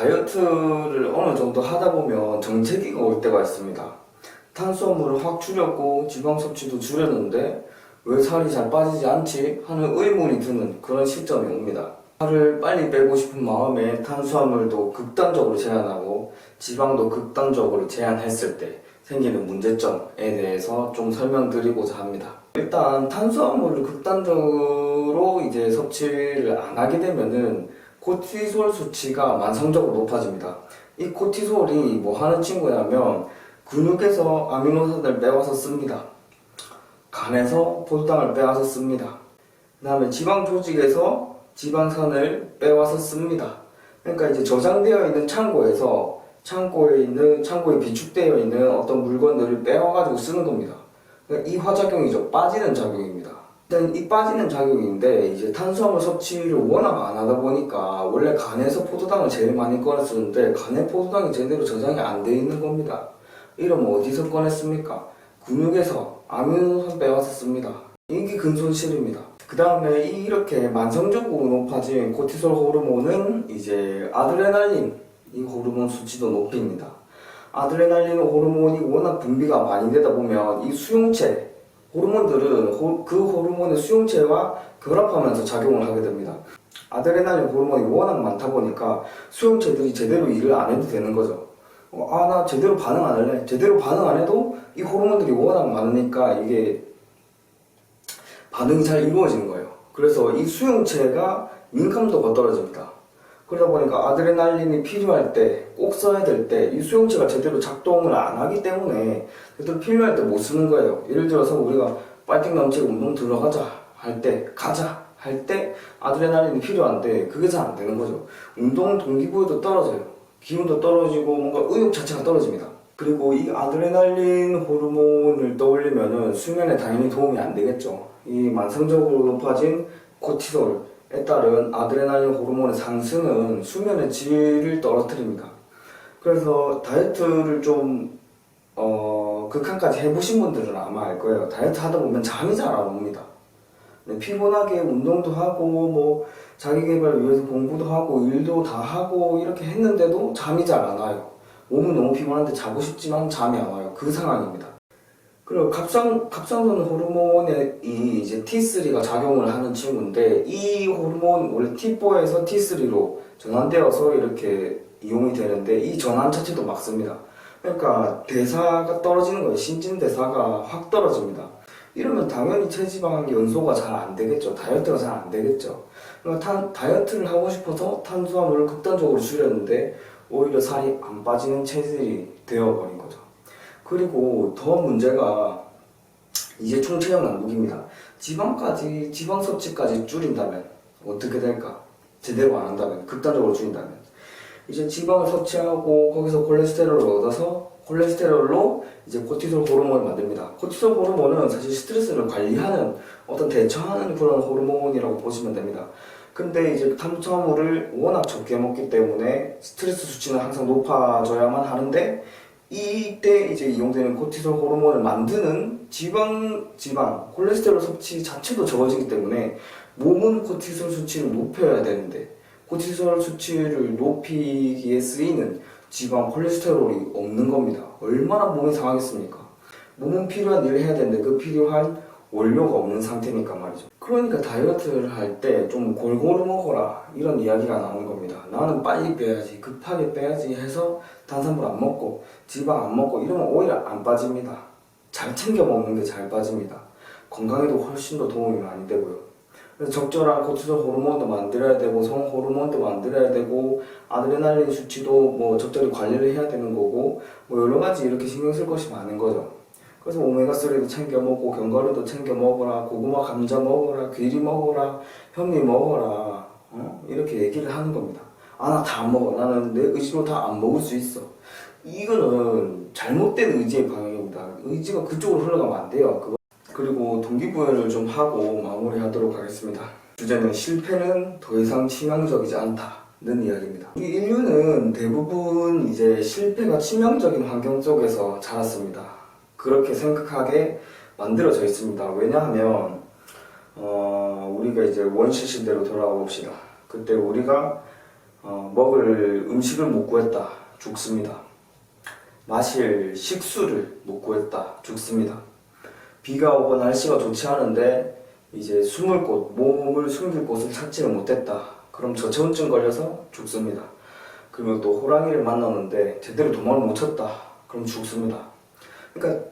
다이어트를 어느 정도 하다 보면 정체기가 올 때가 있습니다. 탄수화물을 확 줄였고 지방 섭취도 줄였는데 왜 살이 잘 빠지지 않지? 하는 의문이 드는 그런 시점이 옵니다. 살을 빨리 빼고 싶은 마음에 탄수화물도 극단적으로 제한하고 지방도 극단적으로 제한했을 때 생기는 문제점에 대해서 좀 설명드리고자 합니다. 일단 탄수화물을 극단적으로 이제 섭취를 안 하게 되면은 코티솔 수치가 만성적으로 높아집니다. 이 코티솔이 뭐 하는 친구냐면 근육에서 아미노산을 빼와서 씁니다. 간에서 포도당을 빼와서 씁니다. 그 다음에 지방 조직에서 지방산을 빼와서 씁니다. 그러니까 이제 저장되어 있는 창고에서 창고에 있는 창고에 비축되어 있는 어떤 물건들을 빼와가지고 쓰는 겁니다. 그러니까 이 화작용이죠. 빠지는 작용입니다. 일단 이 빠지는 작용인데 이제 탄수화물 섭취를 워낙 안 하다 보니까 원래 간에서 포도당을 제일 많이 꺼냈었는데 간에 포도당이 제대로 저장이 안 돼 있는 겁니다. 이러면 어디서 꺼냈습니까? 근육에서 아미노산 빼와서 씁니다. 이게 근손실입니다. 그 다음에 이렇게 만성적으로 높아진 코티솔 호르몬은 이제 아드레날린 이 호르몬 수치도 높입니다. 아드레날린 호르몬이 워낙 분비가 많이 되다 보면 이 수용체 호르몬들은 호- 그 호르몬의 수용체와 결합하면서 작용을 하게 됩니다. 아드레날린 호르몬이 워낙 많다 보니까 수용체들이 제대로 일을 안 해도 되는 거죠. 어, 아, 나 제대로 반응 안 할래. 제대로 반응 안 해도 이 호르몬들이 워낙 많으니까 이게 반응이 잘 이루어지는 거예요. 그래서 이 수용체가 민감도가 떨어집니다. 그러다 보니까 아드레날린이 필요할 때, 꼭 써야 될 때, 이 수용체가 제대로 작동을 안 하기 때문에 제대로 필요할 때 못 쓰는 거예요. 예를 들어서 우리가 파이팅 넘치고 운동 들어가자 할 때, 가자 할 때 아드레날린이 필요한데 그게 잘 안 되는 거죠. 운동 동기부여도 떨어져요. 기운도 떨어지고 뭔가 의욕 자체가 떨어집니다. 그리고 이 아드레날린 호르몬을 떠올리면은 수면에 당연히 도움이 안 되겠죠. 이 만성적으로 높아진 코티솔 에 따른 아드레날린 호르몬의 상승은 수면의 질을 떨어뜨립니다. 그래서 다이어트를 좀 어, 극한까지 해보신 분들은 아마 알 거예요. 다이어트 하다 보면 잠이 잘 안 옵니다. 네, 피곤하게 운동도 하고 뭐 자기 개발 위해서 공부도 하고 일도 다 하고 이렇게 했는데도 잠이 잘 안 와요. 몸은 너무 피곤한데 자고 싶지만 잠이 안 와요. 그 상황입니다. 그리고 갑상 갑상선 호르몬에 이 이제 T3가 작용을 하는 친구인데 이 호르몬 원래 T4에서 T3로 전환되어서 이렇게 이용이 되는데 이 전환 자체도 막습니다. 그러니까 대사가 떨어지는 거예요. 신진 대사가 확 떨어집니다. 이러면 당연히 체지방 연소가 잘 안 되겠죠. 다이어트가 잘 안 되겠죠. 그러니까 탄- 다이어트를 하고 싶어서 탄수화물을 극단적으로 줄였는데 오히려 살이 안 빠지는 체질이 되어버린 거죠. 그리고 더 문제가 이제 총체적 난국입니다. 지방까지 지방 섭취까지 줄인다면 어떻게 될까? 제대로 안 한다면 극단적으로 줄인다면 이제 지방을 섭취하고 거기서 콜레스테롤을 얻어서 콜레스테롤로 이제 코티솔 호르몬을 만듭니다. 코티솔 호르몬은 사실 스트레스를 관리하는 어떤 대처하는 그런 호르몬이라고 보시면 됩니다. 근데 이제 탄수화물을 워낙 적게 먹기 때문에 스트레스 수치는 항상 높아져야만 하는데 이때 이제 이용되는 코티솔 호르몬을 만드는 지방, 지방, 콜레스테롤 섭취 자체도 적어지기 때문에 몸은 코티솔 수치를 높여야 되는데 코티솔 수치를 높이기에 쓰이는 지방, 콜레스테롤이 없는 겁니다. 얼마나 몸이 상하겠습니까? 몸은 필요한 일을 해야 되는데 그 필요한 원료가 없는 상태니까 말이죠. 그러니까 다이어트를 할 때 좀 골고루 먹어라 이런 이야기가 나오는 겁니다. 나는 빨리 빼야지, 급하게 빼야지 해서 탄수화물 안 먹고 지방 안 먹고 이러면 오히려 안 빠집니다. 잘 챙겨 먹는 게 잘 빠집니다. 건강에도 훨씬 더 도움이 많이 되고요. 적절한 코티솔 호르몬도 만들어야 되고 성 호르몬도 만들어야 되고 아드레날린 수치도 뭐 적절히 관리를 해야 되는 거고 뭐 여러 가지 이렇게 신경 쓸 것이 많은 거죠. 그래서 오메가3도 챙겨 먹고 견과류도 챙겨 먹어라 고구마 감자 먹어라 귀리 먹어라 현미 먹어라 어? 이렇게 얘기를 하는 겁니다. 아 나 다 안 먹어 나는 내 의지로 다 안 먹을 수 있어. 이거는 잘못된 의지의 방향입니다. 의지가 그쪽으로 흘러가면 안 돼요. 그거. 그리고 동기부여를 좀 하고 마무리하도록 하겠습니다. 주제는 실패는 더 이상 치명적이지 않다 는 이야기입니다. 우리 인류는 대부분 이제 실패가 치명적인 환경 속에서 자랐습니다. 그렇게 생각하게 만들어져 있습니다. 왜냐하면 어, 우리가 이제 원시 시대로 돌아가 봅시다. 그때 우리가 어, 먹을 음식을 못 구했다. 죽습니다. 마실 식수를 못 구했다. 죽습니다. 비가 오고 날씨가 좋지 않은데 이제 숨을 곳, 몸을 숨길 곳을 찾지를 못했다. 그럼 저체온증 걸려서 죽습니다. 그리고 또 호랑이를 만나는데 제대로 도망을 못 쳤다. 그럼 죽습니다. 그러니까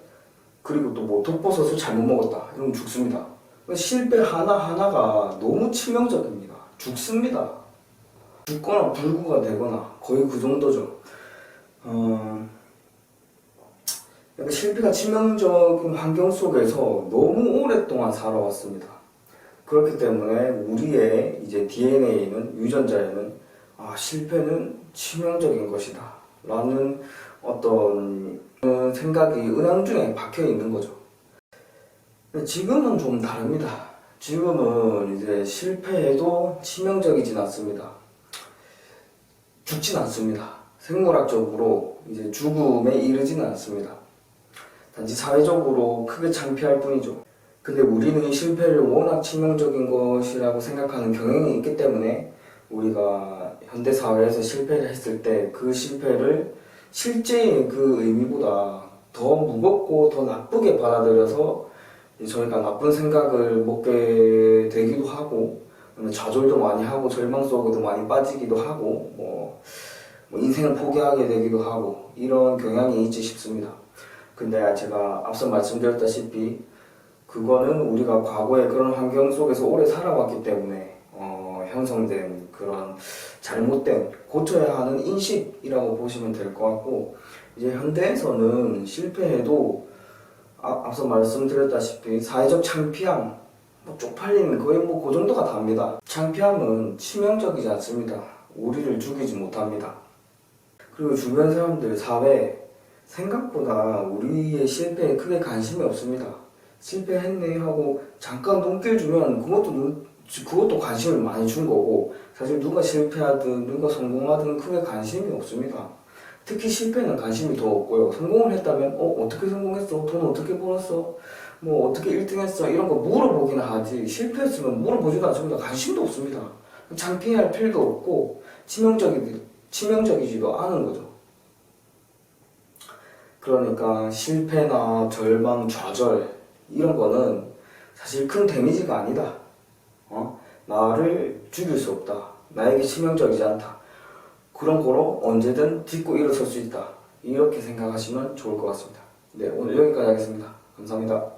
그리고 또 뭐 독버섯을 잘못 먹었다. 이러면 죽습니다. 그러니까 실패 하나하나가 너무 치명적입니다. 죽습니다. 죽거나 불구가 되거나 거의 그 정도죠. 어, 실패가 치명적인 환경 속에서 너무 오랫동안 살아왔습니다. 그렇기 때문에 우리의 이제 DNA는 유전자에는 아, 실패는 치명적인 것이다. 라는 어떤 생각이 은연중에 박혀 있는 거죠. 지금은 좀 다릅니다. 지금은 이제 실패해도 치명적이진 않습니다. 죽진 않습니다. 생물학적으로 이제 죽음에 이르지는 않습니다. 단지 사회적으로 크게 창피할 뿐이죠. 근데 우리는 이 실패를 워낙 치명적인 것이라고 생각하는 경향이 있기 때문에 우리가 현대 사회에서 실패를 했을 때 그 실패를 실제의 그 의미보다 더 무겁고 더 나쁘게 받아들여서 저희가 나쁜 생각을 먹게 되기도 하고 좌절도 많이 하고 절망 속에도 많이 빠지기도 하고 뭐, 뭐 인생을 포기하게 되기도 하고 이런 경향이 있지 싶습니다. 근데 제가 앞서 말씀드렸다시피 그거는 우리가 과거에 그런 환경 속에서 오래 살아왔기 때문에 어, 형성된 그런 잘못된 고쳐야 하는 인식이라고 보시면 될 것 같고 이제 현대에서는 실패해도 아, 앞서 말씀드렸다시피 사회적 창피함, 뭐 쪽팔림 거의 뭐 그 정도가 답니다. 창피함은 치명적이지 않습니다. 우리를 죽이지 못합니다. 그리고 주변 사람들 사회 생각보다 우리의 실패에 크게 관심이 없습니다. 실패했네 하고 잠깐 눈길 주면 그것도 눈, 그것도 관심을 많이 준 거고 사실 누가 실패하든 누가 성공하든 크게 관심이 없습니다. 특히 실패는 관심이 더 없고요. 성공을 했다면 어 어떻게 성공했어? 돈 어떻게 벌었어? 뭐 어떻게 1등 했어? 이런 거 물어보긴 하지 실패했으면 물어보지도 않습니다. 관심도 없습니다. 창피할 필요도 없고 치명적이 치명적이지도 않은 거죠. 그러니까 실패나 절망, 좌절 이런 거는 사실 큰 데미지가 아니다. 어? 나를 죽일 수 없다. 나에게 치명적이지 않다. 그런 거로 언제든 딛고 일어설 수 있다. 이렇게 생각하시면 좋을 것 같습니다. 네, 오늘 여기까지 하겠습니다. 감사합니다.